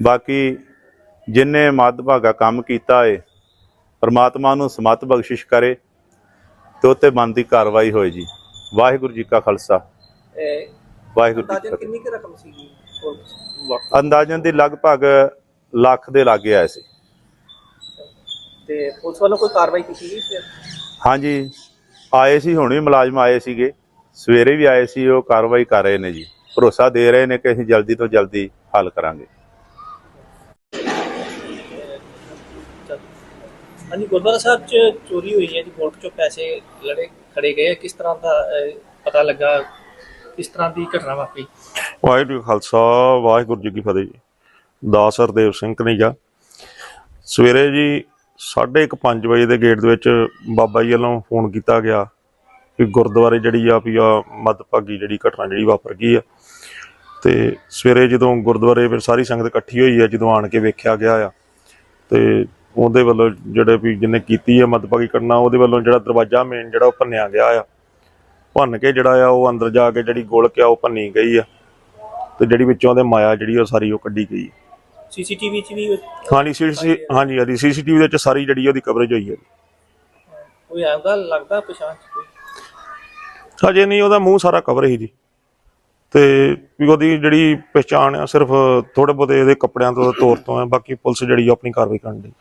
ਬਾਕੀ ਜਿਨੇ ਮੱਧਭਾਗਾ ਕੰਮ ਕੀਤਾ ਏ ਪਰਮਾਤਮਾ ਨੂੰ ਸਮਤ ਬਖਸ਼ਿਸ਼ ਕਰੇ ਤੇ ਉੱਤੇ ਬਣਦੀ ਕਾਰਵਾਈ ਹੋਏ ਜੀ। ਵਾਹਿਗੁਰੂ ਜੀ ਕਾ ਖਾਲਸਾ। ਵਾਹਿਗੁਰੂ ਜੀ ਕਿੰਨੀ ਕੁ ਰਕਮ ਸੀਗੀ? ਅੰਦਾਜ਼ਨ ਦੀ ਲਗਭਗ ਲੱਖ ਦੇ ਲਾਗੇ ਆਏ ਸੀ। ਤੇ ਪੁਲਿਸ ਵੱਲੋਂ ਕੋਈ ਕਾਰਵਾਈ ਕੀਤੀ ਗਈ ਹਾਂਜੀ ਆਏ ਸੀ ਹੁਣ ਵੀ ਮੁਲਾਜ਼ਮ ਆਏ ਸੀਗੇ। ਸਵੇਰੇ ਵੀ ਆਏ ਸੀ ਉਹ ਕਾਰਵਾਈ ਕਰ ਰਹੇ ਨੇ ਜੀ। ਭਰੋਸਾ ਦੇ ਰਹੇ ਨੇ ਕਿ ਅਸੀਂ ਜਲਦੀ ਤੋਂ ਜਲਦੀ ਹੱਲ ਕਰਾਂਗੇ। ਹਾਂਜੀ ਗੁਰਦੁਆਰਾ ਸਾਹਿਬ 'ਚ ਚੋਰੀ ਹੋਈ ਹੈ ਜੀ ਗੋਲਕ 'ਚੋਂ ਪੈਸੇ ਲੜੇ ਖੜੇ ਗਏ ਆ। ਕਿਸ ਤਰ੍ਹਾਂ ਦਾ ਅਹ, ਪਤਾ ਲੱਗਾ? ਕਿਸ ਤਰ੍ਹਾਂ ਦੀ ਘਟਨਾ ਵਾਪਰੀ? ਵਾਹਿਗੁਰੂ ਜੀ ਕਾ ਖਾਲਸਾ ਵਾਹਿਗੁਰੂ ਜੀ ਕੀ ਫਤਿਹ ਜੀ। ਦਾਸ ਹਰਦੇਵ ਸਿੰਘ ਕਨਈਆ ਸਵੇਰੇ ਜੀ 5:30 ਵਜੇ ਦੇ ਗੇਟ ਦੇ ਵਿੱਚ ਬਾਬਾ ਜੀ ਵੱਲੋਂ ਫੋਨ ਕੀਤਾ ਗਿਆ ਕਿ ਗੁਰਦੁਆਰੇ ਜਿਹੜੀ ਆ ਵੀ ਆ ਮੱਧਭਾਗੀ ਜਿਹੜੀ ਘਟਨਾ ਜਿਹੜੀ ਵਾਪਰ ਗਈ ਆ। ਤੇ ਸਵੇਰੇ ਜਦੋਂ ਗੁਰਦੁਆਰੇ ਫਿਰ ਸਾਰੀ ਸੰਗਤ ਇਕੱਠੀ ਹੋਈ ਆ ਜਦੋਂ ਆਣ ਕੇ ਵੇਖਿਆ ਗਿਆ ਆ ਤੇ ਉਹਦੇ ਵੱਲੋਂ ਜਿਹੜੇ ਵੀ ਜਿਹਨੇ ਕੀਤੀ ਆ ਮੱਧਭਾਗੀ ਘਟਨਾ ਉਹਦੇ ਵੱਲੋਂ ਜਿਹੜਾ ਦਰਵਾਜ਼ਾ ਮੇਨ ਜਿਹੜਾ ਉਹ ਭੰਨਿਆ ਗਿਆ ਆ। ਭੰਨ ਕੇ ਜਿਹੜਾ ਆ ਉਹ ਅੰਦਰ ਜਾ ਕੇ ਜਿਹੜੀ ਗੋਲਕ ਆ ਉਹ ਭੰਨੀ ਗਈ ਆ। ਤੇ ਜਿਹੜੀ ਵਿੱਚੋਂ ਉਹਦੇ ਮਾਇਆ ਜਿਹੜੀ ਉਹ ਸਾਰੀ ਉਹ ਕੱਢੀ ਗਈ ਸੀਸੀਟੀਵੀ 'ਚ ਵੀ ਹਾਂਜੀ ਸੀਸੀ ਹਾਂਜੀ ਹਾਂਜੀ ਸੀਸੀਟੀਵੀ ਦੇ ਵਿੱਚ ਸਾਰੀ ਜਿਹੜੀ ਉਹਦੀ ਕਵਰੇਜ ਹੋਈ ਹੈ ਕੋਈ ਆਉਂਦਾ ਲੱਗਦਾ ਪਛਾਣ 'ਚ ਕੋਈ? ਹਜੇ ਨਹੀਂ ਉਹਦਾ ਮੂੰਹ ਸਾਰਾ ਕਵਰ ਹੀ ਜੀ। ਤੇ ਵੀ ਉਹਦੀ ਜਿਹੜੀ ਪਛਾਣ ਆ ਸਿਰਫ ਥੋੜੇ ਬਹੁਤੇ ਇਹਦੇ ਕੱਪੜਿਆਂ ਤੋਂ ਤੌਰ ਤੋਂ ਹੈ ਬਾਕੀ ਪੁਲਿਸ ਜਿਹੜੀ ਆਪਣੀ ਕਾਰਵਾਈ ਕਰਨ ਦੀ